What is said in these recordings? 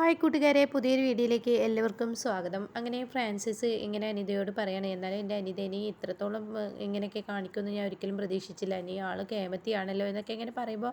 Hi കൂട്ടുകാരെ പുതിയൊരു വീഡിയോയിലേക്ക് എല്ലാവർക്കും സ്വാഗതം. അങ്ങനെ ഫ്രാൻസിസ് ഇങ്ങനെ അനിതയോട് പറയാണ് എന്നാലും എന്റെ അനിത ഇനി ഇത്രത്തോളം ഇങ്ങനെയൊക്കെ കാണിക്കുമെന്ന് ഞാൻ ഒരിക്കലും പ്രതീക്ഷിച്ചില്ല. ഇനി ആൾ കേമത്തിയാണല്ലോ എന്നൊക്കെ ഇങ്ങനെ പറയുമ്പോൾ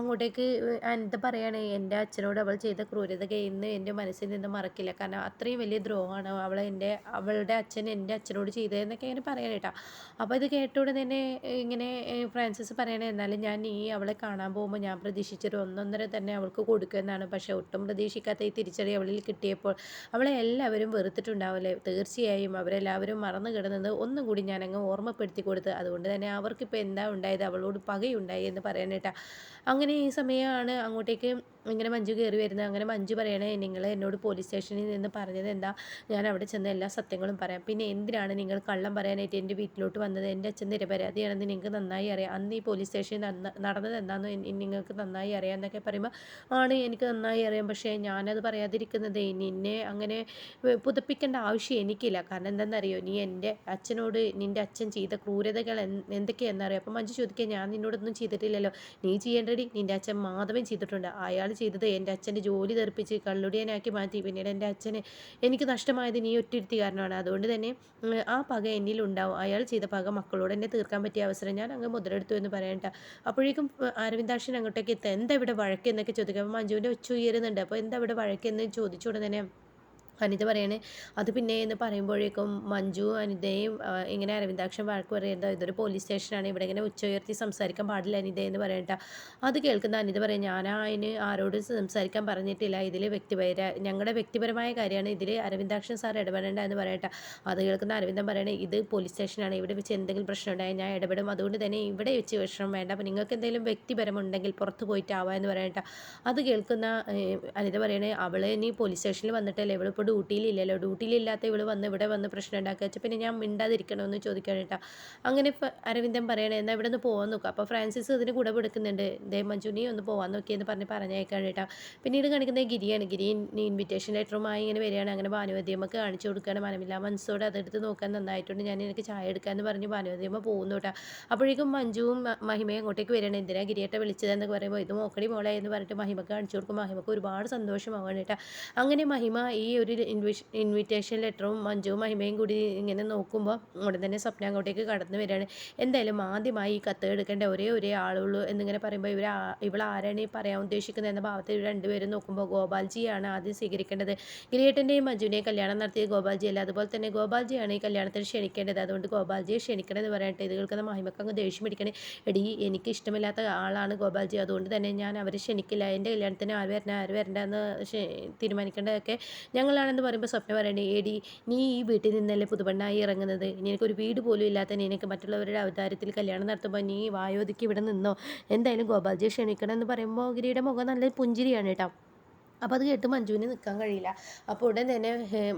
അങ്ങോട്ടേക്ക് അനിത പറയാണ് എന്റെ അച്ഛനോട് അവൾ ചെയ്ത ക്രൂരത ഇന്ന് എന്റെ മനസ്സിൽ നിന്ന് മറക്കില്ല. കാരണം അത്രയും വലിയ ദ്രോഹമാണ് അവൾ എന്റെ അവളുടെ അച്ഛൻ എന്റെ അച്ഛനോട് ചെയ്തതെന്നൊക്കെ ഇങ്ങനെ പറയാനേട്ടാ അപ്പോൾ ഇത് കേട്ടോടെ തന്നെ ഇങ്ങനെ ഫ്രാൻസിസ് പറയണേ എന്നാലും ഞാൻ ഈ അവളെ കാണാൻ പോകുമ്പോൾ ഞാൻ പ്രതീക്ഷിച്ചൊരു ഒന്നൊന്നര തന്നെ അവൾക്ക് കൊടുക്കുമെന്നാണ്. പക്ഷേ ഒട്ടും പ്രതീക്ഷിക്കാത്ത ഈ തിരിച്ചടി അവളിൽ കിട്ടിയപ്പോൾ അവളെ എല്ലാവരും വെറുത്തിട്ടുണ്ടാവില്ലേ? തീർച്ചയായും അവരെല്ലാവരും മറന്നു കിടന്നത് ഒന്നും കൂടി ഞാനങ്ങ് ഓർമ്മപ്പെടുത്തി കൊടുത്ത് അതുകൊണ്ട് തന്നെ അവർക്കിപ്പോൾ എന്താ ഉണ്ടായത്? അവളോട് പകയുണ്ടായി എന്ന് പറയാനേട്ടാ. അങ്ങനെ ഈ സമയമാണ് അങ്ങോട്ടേക്ക് ഇങ്ങനെ മഞ്ജു കയറി വരുന്നത്. അങ്ങനെ മഞ്ജു പറയണേ നിങ്ങൾ എന്നോട് പോലീസ് സ്റ്റേഷനിൽ നിന്ന് പറഞ്ഞത് എന്താ? ഞാൻ അവിടെ ചെന്ന് എല്ലാ സത്യങ്ങളും പറയാം. പിന്നെ എന്തിനാണ് നിങ്ങൾ കള്ളം പറയാനായിട്ട് എന്റെ വീട്ടിലോട്ട് വന്നത്? എന്റെ അച്ഛൻ നിരപരാധിയാണെന്ന് നിങ്ങൾക്ക് നന്നായി അറിയാം. അന്ന് ഈ പോലീസ് സ്റ്റേഷനിൽ നടന്നത് എന്താണെന്ന് നിങ്ങൾക്ക് നന്നായി അറിയാം എന്നൊക്കെ പറയുമ്പോൾ ആണ് എനിക്ക് നന്നായി അറിയാം. പക്ഷേ ഞാനത് പറയാതിരിക്കുന്നത് നിന്നെ അങ്ങനെ പുതപ്പിക്കേണ്ട ആവശ്യം എനിക്കില്ല. കാരണം എന്താണെന്നറിയോ? നീ എന്റെ അച്ഛനോട് നിന്റെ അച്ഛൻ ചെയ്ത ക്രൂരതകൾ എന്തൊക്കെയാണെന്നറിയോ? അപ്പം മഞ്ജു ചോദിക്കുക ഞാൻ നിന്നോടൊന്നും ചെയ്തിട്ടില്ലല്ലോ. നീ ചെയ്യേണ്ടടി. നിന്റെ അച്ഛൻ മാധവൻ ചെയ്തിട്ടുണ്ട്. അയാൾ ചെയ്തത് എന്റെ അച്ഛന്റെ ജോലി തെറിപ്പിച്ച് കള്ളുടിയനാക്കി മാറ്റി. പിന്നീട് എന്റെ അച്ഛനെ എനിക്ക് നഷ്ടമായത് നീ ഒറ്റയിരുത്തി കാരണമാണ്. അതുകൊണ്ട് തന്നെ ആ പക എന്നിലുണ്ടാവും അയാൾ ചെയ്ത പക മക്കളോട് എന്നെ തീർക്കാൻ പറ്റിയ അവസരം ഞാൻ അങ്ങ് മുതലെടുത്തു എന്ന് പറയണ്ട അപ്പോഴേക്കും അരവിന്ദാക്ഷൻ അങ്ങോട്ടേക്ക് എത്താം എന്താ ഇവിടെ വഴക്ക് എന്നൊക്കെ ചോദിക്കാം മഞ്ജുവിന്റെ ഒച്ച ഉയരുന്നുണ്ട്. അപ്പോൾ എന്താ ഇവിടെ വഴക്കെന്ന് ചോദിച്ചുകൊണ്ട് തന്നെ അനിത പറയണേ അത് പിന്നെ എന്ന് പറയുമ്പോഴേക്കും മഞ്ജു അനിതയും ഇങ്ങനെ അരവിന്ദാക്ഷൻ വഴക്ക് പറയുന്നത് ഇതൊരു പോലീസ് സ്റ്റേഷനാണ് ഇവിടെ ഇങ്ങനെ ഉച്ച ഉയർത്തി സംസാരിക്കാൻ പാടില്ല അനിത എന്ന് പറയട്ട. അത് കേൾക്കുന്ന അനിത പറയും ഞാൻ അതിന് ആരോടും സംസാരിക്കാൻ പറഞ്ഞിട്ടില്ല ഇതിൽ വ്യക്തിപര ഞങ്ങളുടെ വ്യക്തിപരമായ കാര്യമാണ് ഇതിൽ അരവിന്ദാക്ഷൻ സാർ ഇടപെടേണ്ട എന്ന് പറയട്ടെ. അത് കേൾക്കുന്ന അരവിന്ദൻ പറയണേ ഇത് പോലീസ് സ്റ്റേഷനാണ് ഇവിടെ വെച്ച് എന്തെങ്കിലും പ്രശ്നം ഉണ്ടായാൽ ഞാൻ ഇടപെടും അതുകൊണ്ട് തന്നെ ഇവിടെ വെച്ച് വിഷമം വേണ്ട അപ്പം നിങ്ങൾക്ക് എന്തെങ്കിലും വ്യക്തിപരമുണ്ടെങ്കിൽ പുറത്ത് പോയിട്ടാവാ എന്ന് പറയട്ടെ. അത് കേൾക്കുന്ന അനിത പറയണേ അവൾ ഇനി പോലീസ് സ്റ്റേഷനിൽ വന്നിട്ടല്ലേ ഇവിടെ ഇപ്പോൾ ഡ്യൂട്ടിയിലില്ലല്ലോ ഡ്യൂട്ടിയിലില്ലാത്ത ഇവൾ വന്ന് ഇവിടെ വന്ന് പ്രശ്നം ഉണ്ടാക്കുക. വെച്ചാൽ പിന്നെ ഞാൻ മിണ്ടാതിരിക്കണമെന്ന് ചോദിക്കാൻ കേട്ടോ. അങ്ങനെ ഇപ്പോൾ അരവിന്ദൻ പറയണേ എന്നാൽ ഇവിടെ നിന്ന് പോകാൻ നോക്കുക അപ്പോൾ ഫ്രാൻസിസ് ഇതിന് കൂടെ കൊടുക്കുന്നുണ്ട് ദേ മഞ്ജുനി ഒന്ന് പോകാൻ നോക്കിയെന്ന് പറഞ്ഞ് പറഞ്ഞേക്കാൻ കേട്ടോ. പിന്നീട് കാണിക്കുന്നത് ഗിരിയാണ്. ഗിരി ഇൻവിറ്റേഷൻ ലെറ്ററുമായി ഇങ്ങനെ വരികയാണ്. അങ്ങനെ ഭാനുവതിയമ്മക്ക് കാണിച്ചു കൊടുക്കുകയാണ് മനമില്ല. മനസ്സോട് അതെടുത്ത് നോക്കാൻ നന്നായിട്ടുണ്ട്. ഞാൻ എനിക്ക് ചായ എടുക്കാമെന്ന് പറഞ്ഞ് ഭാനുവതിയമ്മ പോകുന്നു കേട്ടോ. അപ്പോഴേക്കും മഞ്ജുവും മഹിമയും അങ്ങോട്ടേക്ക് വരികയാണ്. എന്തിനാ ഗിരിയേട്ട വിളിച്ചതെന്നൊക്കെ പറയുമ്പോൾ ഇത് മോക്കടി മോളെ എന്ന് പറഞ്ഞിട്ട് മഹിമക്ക് കാണിച്ചു കൊടുക്കും. മഹിമക്ക് ഒരുപാട് സന്തോഷമാവാണ് കേട്ടോ. അങ്ങനെ മഹിമ ഈ ഒരു ഇൻവിഷ് ഇൻവിറ്റേഷൻ ലെറ്ററും മഞ്ജുവും മഹിമയും കൂടി ഇങ്ങനെ നോക്കുമ്പോൾ ഉടൻ തന്നെ സ്വപ്ന അങ്ങോട്ടേക്ക് കടന്നു വരികയാണ്. എന്തായാലും ആദ്യമായി ഈ കത്ത് എടുക്കേണ്ട ഒരേ ഒരേ ആളുള്ളൂ എന്നിങ്ങനെ പറയുമ്പോൾ ഇവർ ഇവൾ ആരാണ് ഈ പറയാൻ ഉദ്ദേശിക്കുന്നത് എന്ന ഭാവത്തിൽ രണ്ടുപേരും നോക്കുമ്പോൾ ഗോപാൽജിയാണ് ആദ്യം സ്വീകരിക്കേണ്ടത്. ഗിരിയേട്ടന്റെയും മഞ്ജുവിനെയും കല്യാണം നടത്തിയ ഗോപാൽജി അല്ല അതുപോലെ തന്നെ ഗോപാൽജിയാണ് ഈ കല്യാണത്തിന് ക്ഷണിക്കേണ്ടത്. അതുകൊണ്ട് ഗോപാൽജിയെ ക്ഷണിക്കണമെന്ന് പറയട്ടെ ഇത് കേൾക്കുന്ന മഹിമക്ക് അങ്ങ് ദേഷ്യം പിടിക്കണേ. എടി എനിക്ക് ഇഷ്ടമില്ലാത്ത ആളാണ് ഗോപാൽജി. അതുകൊണ്ട് തന്നെ ഞാൻ അവരെ ക്ഷണിക്കില്ല. എന്റെ കല്യാണത്തിന് ആര് വരണ ആര് വരണ്ട എന്ന് തീരുമാനിക്കേണ്ടതൊക്കെ ഞങ്ങളാണെന്ന് പറയുമ്പോൾ സ്വപ്ന പറയണേ ഏടി നീ ഈ വീട്ടിൽ നിന്നല്ലേ പുതുപെണ്ണായി ഇറങ്ങുന്നത്? നിനക്കൊരു വീട് പോലും ഇല്ലാത്ത നിനക്ക് മറ്റുള്ളവരുടെ അവതാരത്തിൽ കല്യാണം നടത്തുമ്പോൾ നീ വായോധിക്ക് ഇവിടെ നിന്നോ? എന്തായാലും ഗോപാൽജിയെ ക്ഷണിക്കണം എന്ന് പറയുമ്പോൾ ഗിരിയുടെ മുഖം നല്ല പുഞ്ചിരിയാണ് കേട്ടോ. അപ്പോൾ അത് കേട്ട് മഞ്ജുവിന് നിൽക്കാൻ കഴിയില്ല. അപ്പോൾ ഉടൻ തന്നെ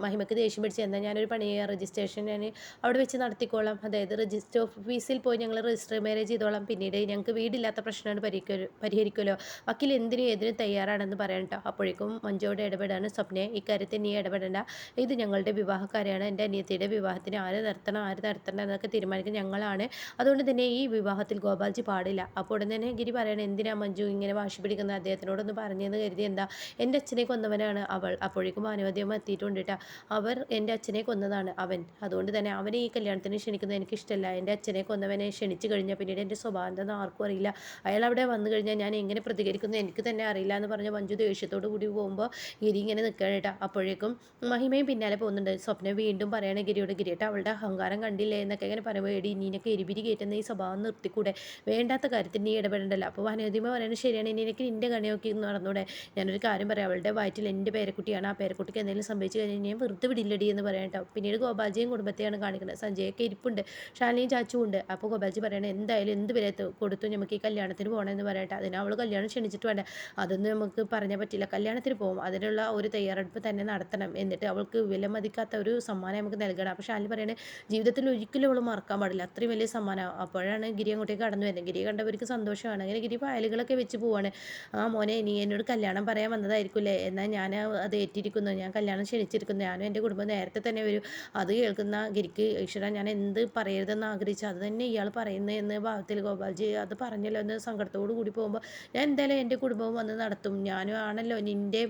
മഹിമയ്ക്ക് ദേഷ്യം പിടിച്ച് എന്നാൽ ഞാനൊരു പണി ചെയ്യാം രജിസ്ട്രേഷൻ ഞാൻ അവിടെ വെച്ച് നടത്തിക്കോളാം. അതായത് രജിസ്റ്റർ ഓഫീസിൽ പോയി ഞങ്ങൾ രജിസ്റ്റർ മാരേജ് ചെയ്തോളാം. പിന്നീട് ഞങ്ങൾക്ക് വീടില്ലാത്ത പ്രശ്നമാണ് പരിഹരിക്കോ പരിഹരിക്കുമല്ലോ. വക്കീൽ എന്തിനും ഏതിനും തയ്യാറാണെന്ന് പറയാം കേട്ടോ അപ്പോഴേക്കും മഞ്ജുവോട് ഇടപെടാണ്. സ്വപ്നെ ഇക്കാര്യത്തിൽ നീ ഇടപെടേണ്ട. ഇത് ഞങ്ങളുടെ വിവാഹക്കാരെയാണ്. എന്റെ അനിയത്തിയുടെ വിവാഹത്തിന് ആര് നടത്തണം ആര് നടത്തണം എന്നൊക്കെ തീരുമാനിക്കുന്നത് ഞങ്ങളാണ്. അതുകൊണ്ട് തന്നെ ഈ വിവാഹത്തിൽ ഗോപാൽജി പാടില്ല. അപ്പോൾ ഉടൻ തന്നെ ഗിരി പറയണം എന്തിനാ മഞ്ജു ഇങ്ങനെ വാശി പിടിക്കുന്നത്? അദ്ദേഹത്തിനോടൊന്ന് പറഞ്ഞെന്ന് കരുതി എന്താ? എന്റെ അച്ഛനെ കൊന്നവനാണ് അവൾ. അപ്പോഴേക്കും മാനവദ്യം എത്തിയിട്ടുണ്ട് കേട്ടോ അവർ എന്റെ അച്ഛനെ കൊന്നതാണ് അവൻ. അതുകൊണ്ട് തന്നെ അവനെ ഈ കല്യാണത്തിന് ക്ഷണിക്കുന്നത് എനിക്കിഷ്ടമല്ല എന്റെ അച്ഛനെ കൊന്നവനെ ക്ഷണിച്ചു കഴിഞ്ഞാൽ പിന്നീട് എന്റെ സ്വഭാവം എന്താണെന്ന് ആർക്കും അറിയില്ല. അയാൾ അവിടെ വന്നു കഴിഞ്ഞാൽ ഞാൻ എങ്ങനെ പ്രതികരിക്കുന്നു എനിക്ക് തന്നെ അറിയില്ല എന്ന് പറഞ്ഞ മഞ്ജു ദേഷ്യത്തോട് കൂടി പോകുമ്പോൾ ഗിരി ഇങ്ങനെ നിൽക്കുകയാണ് കേട്ടോ അപ്പോഴേക്കും മഹിമയും പിന്നാലെ പോകുന്നുണ്ട്. സ്വപ്നം വീണ്ടും പറയണ ഗിരിയോട് ഗിരി കേട്ടോ അവളുടെ അഹങ്കാരം കണ്ടില്ലേ? എന്നൊക്കെ ഇങ്ങനെ പറയുമ്പോൾ എടി നീനൊക്കെ എരിപിരി കയറ്റുന്ന ഈ സ്വഭാവം നിർത്തിക്കൂടെ? വേണ്ടാത്ത കാര്യത്തിൽ നീ ഇടപെടണ്ടല്ലോ. അപ്പോൾ വനോദിമ പറയുന്നത് ശരിയാണ് ഇനി എനിക്ക് നിന്റെ കണിയൊക്കെ നടന്നൂടെ ഞാനൊരു കാര്യം പറയാം. അവളുടെ വയറ്റിൽ എന്റെ പേരക്കുട്ടിയാണ്. ആ പേരക്കുട്ടിക്ക് എന്തെങ്കിലും സംഭവിച്ചു കഴിഞ്ഞാൽ ഞാൻ വെറുതെ വിടില്ലടി എന്ന് പറയാം കേട്ടോ. പിന്നീട് ഗോപാൽജിയും കുടുംബത്തെയാണ് കാണിക്കുന്നത്. സഞ്ജയൊക്കെ ഇരിപ്പുണ്ട്. ഷാലിനിയും ചാച്ചും ഉണ്ട്. അപ്പോൾ ഗോപാൽജി പറയണേ എന്തായാലും എന്ത് വില കൊടുത്തു നമുക്ക് ഈ കല്യാണത്തിന് പോകണമെന്ന് പറയട്ടെ. അതിന് അവൾ കല്യാണം ക്ഷണിച്ചിട്ട് വേണ്ട? അതൊന്നും നമുക്ക് പറഞ്ഞാൽ പറ്റില്ല. കല്യാണത്തിന് പോകും അതിനുള്ള ഒരു തയ്യാറെടുപ്പ് തന്നെ നടത്തണം. എന്നിട്ട് അവൾക്ക് വില മതിക്കാത്ത ഒരു സമ്മാനം നമുക്ക് നൽകണം. അപ്പോൾ ഷാലിനി പറയണേ ജീവിതത്തിൽ ഒരിക്കലും അവൾ മറക്കാൻ പാടില്ല. അത്രയും വലിയ സമ്മാനം. അപ്പോഴാണ് ഗിരി അങ്ങോട്ടേക്ക് കടന്നു വരുന്നത്. ഗിരി കണ്ടവർക്ക് സന്തോഷമാണ്. അങ്ങനെ ഗിരി പായലുകളൊക്കെ വെച്ച് പോവാണ്. ആ മോനെ നീ എന്നോട് കല്യാണം പറയാൻ വന്നതായിരിക്കില്ലേ എന്നാൽ ഞാൻ അത് ഏറ്റിരിക്കുന്നു. ഞാൻ കല്യാണം ക്ഷണിച്ചിരിക്കുന്നു. ഞാനും എന്റെ കുടുംബം നേരത്തെ തന്നെ വരും. അത് കേൾക്കുന്ന ഗിരിക്ക് ഈശ്വര ഞാൻ എന്ത് പറയരുതെന്ന് ആഗ്രഹിച്ചു അത് തന്നെ ഇയാൾ പറയുന്നത് എന്ന് ഭാവത്തിൽ ഗോപാൽജി അത് പറഞ്ഞല്ലോ എന്ന് സങ്കടത്തോടു കൂടി പോകുമ്പോൾ ഞാൻ എന്തായാലും എന്റെ കുടുംബവും വന്ന് നടത്തും. ഞാനും ആണല്ലോ നിന്റെ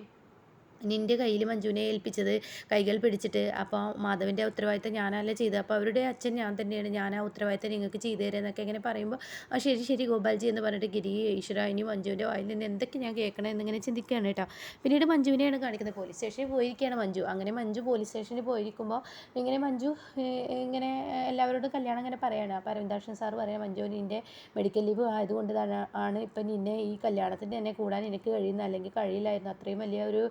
നിന്റെ കയ്യിൽ മഞ്ജുവിനെ ഏൽപ്പിച്ചത് കൈകൾ പിടിച്ചിട്ട്. അപ്പോൾ മാധവന്റെ ഉത്തരവാദിത്തം ഞാനല്ല ചെയ്തത്. അപ്പോൾ അവരുടെ അച്ഛൻ ഞാൻ തന്നെയാണ്. ഞാൻ ആ ഉത്തരവാദിത്തം നിങ്ങൾക്ക് ചെയ്തു തരാം എന്നൊക്കെ ഇങ്ങനെ പറയുമ്പോൾ ആ ശരി ശരി ഗോപാൽജി എന്ന് പറഞ്ഞിട്ട് ഗിരി ഈശ്വര ഇനി മഞ്ജുവിന്റെ വായിൽ നിന്ന് എന്തൊക്കെ ഞാൻ കേൾക്കണം എന്നിങ്ങനെ ചിന്തിക്കുകയാണ് കേട്ടോ. പിന്നീട് മഞ്ജുവിനെയാണ് കാണിക്കുന്നത്. പോലീസ് സ്റ്റേഷനിൽ പോയിരിക്കുകയാണ് മഞ്ജു. അങ്ങനെ മഞ്ജു പോലീസ് സ്റ്റേഷനിൽ പോയിരിക്കുമ്പോൾ ഇങ്ങനെ മഞ്ജു ഇങ്ങനെ എല്ലാവരോടും കല്യാണം ഇങ്ങനെ പറയുകയാണ് അപ്പോൾ അരവിന്ദാക്ഷൻ സാർ പറയാം മഞ്ജു നിന്റെ മെഡിക്കൽ ലീവ് ആയതുകൊണ്ട് ആണ് ഇപ്പം നിന്നെ ഈ കല്യാണത്തിന് തന്നെ കൂടാൻ എനിക്ക് കഴിയുന്ന അല്ലെങ്കിൽ കഴിയില്ലായിരുന്നു. അത്രയും വലിയ ഒരു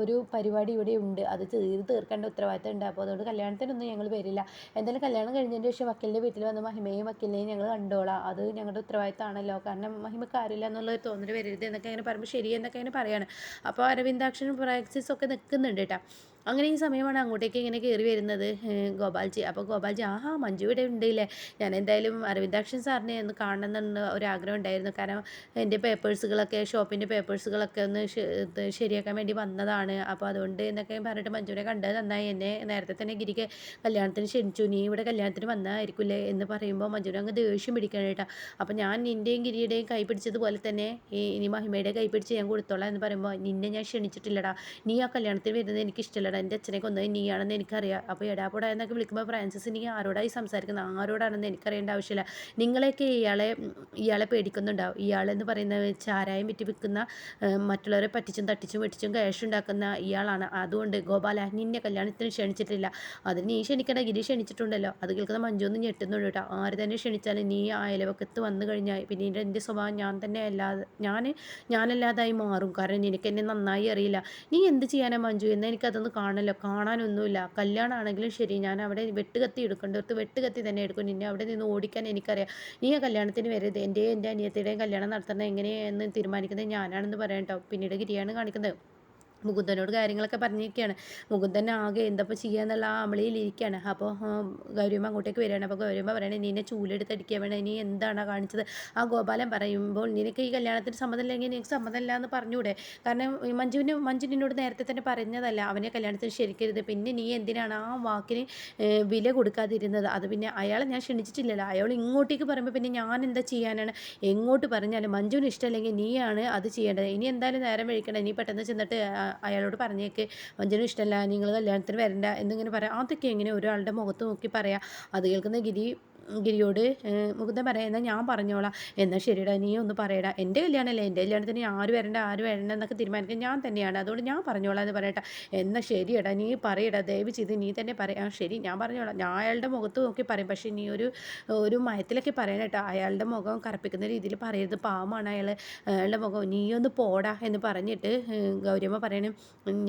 ഒരു പരിപാടി ഇവിടെ ഉണ്ട്. അത് ചെയ്ത് തീർക്കേണ്ട ഉത്തരവാദിത്തം ഉണ്ട് അപ്പോൾ അതുകൊണ്ട് കല്യാണത്തിനൊന്നും ഞങ്ങൾ വരില്ല. എന്തായാലും കല്യാണം കഴിഞ്ഞതിന് ശേഷം വക്കീലിന്റെ വീട്ടിൽ വന്ന് മഹിമയും വക്കീലിനെയും ഞങ്ങൾ കണ്ടോളാം. അത് ഞങ്ങളുടെ ഉത്തരവാദിത്തമാണല്ലോ. കാരണം മഹിമക്ക് ആരില്ല എന്നുള്ളൊരു തോന്നൽ വരരുത് എന്നൊക്കെ അങ്ങനെ പറയുമ്പോൾ ശരി എന്നൊക്കെ അങ്ങനെ പറയാണ്. അപ്പോൾ അരവിന്ദാക്ഷൻ പ്രാക്സിസ് ഒക്കെ നിൽക്കുന്നുണ്ട് കേട്ടോ. അങ്ങനെ ഈ സമയമാണ് അങ്ങോട്ടേക്ക് ഇങ്ങനെ കയറി വരുന്നത് ഗോപാൽജി. അപ്പോൾ ഗോപാൽജി ആഹാ മഞ്ജു ഇവിടെ ഉണ്ടല്ലേ. ഞാൻ എന്തായാലും അരവിന്ദാക്ഷൻ സാറിനെ ഒന്ന് കാണണമെന്ന് ഒരാഗ്രഹം ഉണ്ടായിരുന്നു. കാരണം എന്റെ പേപ്പേഴ്സുകളൊക്കെ ഷോപ്പിന്റെ പേപ്പേഴ്സുകളൊക്കെ ഒന്ന് ശരിയാക്കാൻ വേണ്ടി വന്നതാണ്. അപ്പോൾ അതുകൊണ്ട് എന്നൊക്കെ പറഞ്ഞിട്ട് മഞ്ജുവിനെ കണ്ടത് നന്നായി. എന്നെ നേരത്തെ തന്നെ ഗിരിക്ക് കല്യാണത്തിന് ക്ഷണിച്ചു. നീ ഇവിടെ കല്യാണത്തിന് വന്നായിരിക്കില്ലേ എന്ന് പറയുമ്പോൾ മഞ്ജുവിനെ അങ്ങ് ദേഷ്യം പിടിക്കണം കേട്ടോ. അപ്പോൾ ഞാൻ നിന്റെയും ഗിരിയുടെയും കൈ പിടിച്ചതുപോലെ തന്നെ ഇനി മഹിമയുടെ കൈ പിടിച്ച് ഞാൻ കൊടുത്തോളാം എന്ന് പറയുമ്പോൾ നിന്നെ ഞാൻ ക്ഷണിച്ചിട്ടില്ലടാ. നീ ആ കല്യാണത്തിന് വരുന്നത് എനിക്ക് ഇഷ്ടമല്ല എടാ എന്റെ അച്ഛനെ കൊന്നത് നീയാണെന്ന് എനിക്കറിയാം. അപ്പോൾ എടാപ്പൊട എന്നൊക്കെ വിളിക്കുമ്പോൾ ഫ്രാൻസിസ് നീ ആരോടായി സംസാരിക്കുന്നത്? ആരോടാണെന്ന് എനിക്കറിയേണ്ട ആവശ്യമില്ല. നിങ്ങളെയൊക്കെ ഇയാളെ ഇയാളെ പേടിക്കുന്നുണ്ടാവും. ഇയാളെന്ന് പറയുന്നത് ചാരായം വിറ്റ് വിൽക്കുന്ന മറ്റുള്ളവരെ പറ്റിച്ചും തട്ടിച്ചും വെട്ടിച്ചും ക്യാഷ് ഉണ്ടാക്കുന്ന ഇയാളാണ്. അതുകൊണ്ട് ഗോപാല നിന്നെ കല്യാണത്തിന് ക്ഷണിച്ചിട്ടില്ല. അത് നീ ക്ഷണിക്കണ്ട ഗിരി ക്ഷണിച്ചിട്ടുണ്ടല്ലോ. അത് കേൾക്കുന്ന മഞ്ജു ഒന്ന് ഞെട്ടുന്നുണ്ട് കേട്ടോ. ആര് തന്നെ ക്ഷണിച്ചാലും നീ അയലവക്കത്ത് വന്നു കഴിഞ്ഞാൽ പിന്നെ എന്റെ സ്വഭാവം ഞാൻ തന്നെ അല്ലാതെ ഞാൻ ഞാനല്ലാതായി മാറും. കാരണം നിനക്ക് എന്നെ നന്നായി അറിയില്ല. നീ എന്ത് ചെയ്യാനാണ് മഞ്ജു? എന്ന് എനിക്കതൊന്ന് കാണല്ലോ. കാണാനൊന്നുമില്ല. കല്യാണമാണെങ്കിലും ശരി ഞാൻ അവിടെ വെട്ടുകത്തി എടുക്കേണ്ടടുത്ത് വെട്ടുകത്തി തന്നെ എടുക്കും. നിന്നെ അവിടെ നിന്ന് ഓടിക്കാൻ എനിക്കറിയാം. നീ ആ കല്യാണത്തിന് വരരുത്. എന്റെയും എന്റെ അനിയത്തിയുടെയും കല്യാണം നടത്തുന്നത് എങ്ങനെയെന്ന് തീരുമാനിക്കുന്നത് ഞാനാണെന്ന് പറയാം കേട്ടോ പിന്നീട് ഗിരിയാണ് കാണിക്കുന്നത്. മുകുന്ദനോട് കാര്യങ്ങളൊക്കെ പറഞ്ഞിരിക്കുകയാണ് മുകുന്ദൻ ആകെ എന്തപ്പോൾ ചെയ്യാന്നുള്ള ആ അമളിയിലിരിക്കുകയാണ് അപ്പോൾ ഗൗരിയമ്മ അങ്ങോട്ടേക്ക് വരികയാണ്. അപ്പോൾ ഗൗരിയമ്മ പറയണേ നിന്നെ ചൂലെടുത്ത് അടിക്കാൻ വേണം. ഇനി എന്താണ് കാണിച്ചത്? ആ ഗോപാലൻ പറയുമ്പോൾ നിനക്ക് ഈ കല്യാണത്തിന് സമ്മതമില്ലെങ്കിൽ നിനക്ക് സമ്മതമില്ല എന്ന് പറഞ്ഞൂടെ. കാരണം മഞ്ജുവിന് മഞ്ജു നിന്നോട് നേരത്തെ തന്നെ പറഞ്ഞതല്ല. അവനെ കല്യാണത്തിന് ക്ഷണിക്കരുത്. പിന്നെ നീ എന്തിനാണ് ആ വാക്കിന് വില കൊടുക്കാതിരുന്നത്? അത് പിന്നെ അയാളെ ഞാൻ ക്ഷണിച്ചിട്ടില്ലല്ലോ. അയാൾ ഇങ്ങോട്ടേക്ക് പറയുമ്പോൾ പിന്നെ ഞാൻ എന്താ ചെയ്യാനാണ്? എങ്ങോട്ട് പറഞ്ഞാലും മഞ്ജുവിന് ഇഷ്ടമല്ലെങ്കിൽ നീയാണ് അത് ചെയ്യേണ്ടത്. ഇനി എന്തായാലും നേരം വഴിക്കണം ഇനി പെട്ടെന്ന് ചെന്നിട്ട് അയാളോട് പറഞ്ഞേക്ക് മഞ്ജുവിന് ഇഷ്ടമല്ല നിങ്ങൾ കല്യാണത്തിന് വരണ്ട എന്നിങ്ങനെ പറയാം. അതൊക്കെ എങ്ങനെ ഒരാളുടെ മുഖത്ത് നോക്കി പറയാം. അത് കേൾക്കുന്ന ഗിരി ഗിരിയോട് മുകുന്ദൻ പറയാം എന്നാൽ ഞാൻ പറഞ്ഞോളാം. എന്നാൽ ശരിടാ നീ ഒന്ന് പറയടാ. എന്റെ കല്യാണമല്ലേ എന്റെ കല്യാണത്തിന് ആര് വരണ്ട ആര് വരണ്ട എന്നൊക്കെ തീരുമാനിക്കാൻ ഞാൻ തന്നെയാണ്. അതുകൊണ്ട് ഞാൻ പറഞ്ഞോളാം എന്ന് പറയട്ടെ. എന്നാൽ ശരിയടാ നീ പറയടാ ദയവ് ചെയ്ത് നീ തന്നെ പറയാം. ശരി ഞാൻ പറഞ്ഞോളാം. ഞാൻ അയാളുടെ മുഖത്ത് നോക്കി പറയും. പക്ഷേ നീ ഒരു ഒരു മയത്തിലൊക്കെ പറയണം കേട്ടോ. അയാളുടെ മുഖം കറപ്പിക്കുന്ന രീതിയിൽ പറയരുത്. പാവമാണ് അയാൾ അയാളുടെ മുഖം നീ ഒന്ന് പോടാ എന്ന് പറഞ്ഞിട്ട് ഗൗരിയമ്മ പറയണം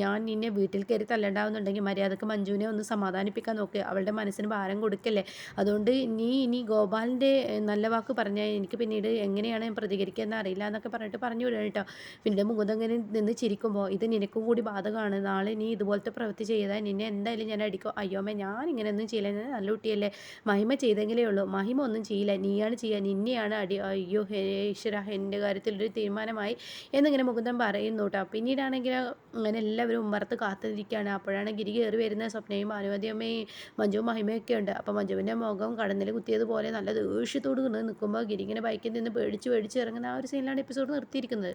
ഞാൻ നിന്നെ വീട്ടിൽ കയറി തല്ലണ്ടാവുന്നുണ്ടെങ്കിൽ മര്യാദയ്ക്ക് മഞ്ജുവിനെ ഒന്ന് സമാധാനിപ്പിക്കാൻ നോക്ക്. അവളുടെ മനസ്സിന് ഭാരം കൊടുക്കല്ലേ? അതുകൊണ്ട് ഇനി ഗോപാലിന്റെ നല്ല വാക്ക് പറഞ്ഞാൽ എനിക്ക് പിന്നീട് എങ്ങനെയാണ് ഞാൻ പ്രതികരിക്കുക എന്ന് അറിയില്ല എന്നൊക്കെ പറഞ്ഞിട്ട് പറഞ്ഞു വിടുക കേട്ടോ. പിന്നീട് മുകുന്ദങ്ങനെ നിന്ന് ചിരിക്കുമ്പോൾ ഇത് നിനക്കും കൂടി ബാധകമാണ്. നാളെ നീ ഇതുപോലത്തെ പ്രവൃത്തി ചെയ്താൽ നിന്നെ എന്തായാലും ഞാൻ അടിക്കും. അയ്യോമ്മ ഞാൻ ഇങ്ങനെയൊന്നും ചെയ്യില്ല. ഞാൻ നല്ല കുട്ടിയല്ലേ. മഹിമ ചെയ്തെങ്കിലേ ഉള്ളൂ. മഹിമ ഒന്നും ചെയ്യില്ല. നീയാണ് ചെയ്യുക നിന്നെയാണ് അടി അയ്യോ ഈശ്വര എന്റെ കാര്യത്തിലൊരു തീരുമാനമായി എന്നിങ്ങനെ മുകുന്ദൻ പറയുന്നു കേട്ടോ. പിന്നീടാണെങ്കിൽ അങ്ങനെ എല്ലാവരും ഉമ്മറത്ത് കാത്തിരിക്കുകയാണ്. അപ്പോഴാണ് ഗിരി കയറി വരുന്ന സ്വപ്നയും ഭാനുമതിയമ്മയും മഞ്ജുവും മഹിമയൊക്കെ ഉണ്ട്. അപ്പോൾ മഞ്ജുവിന്റെ മുഖം കടന്നിൽ കുത്തിയതുപോലെ നല്ല ദേഷ്യത്തോട് നിൽക്കുമ്പോൾ ഗിരിങ്ങനെ ബൈക്കിൽ നിന്ന് പേടിച്ച് പേടിച്ച് ഇറങ്ങുന്ന ആ ഒരു സീനിലാണ് എപ്പിസോഡ് നിർത്തിയിരിക്കുന്നത്.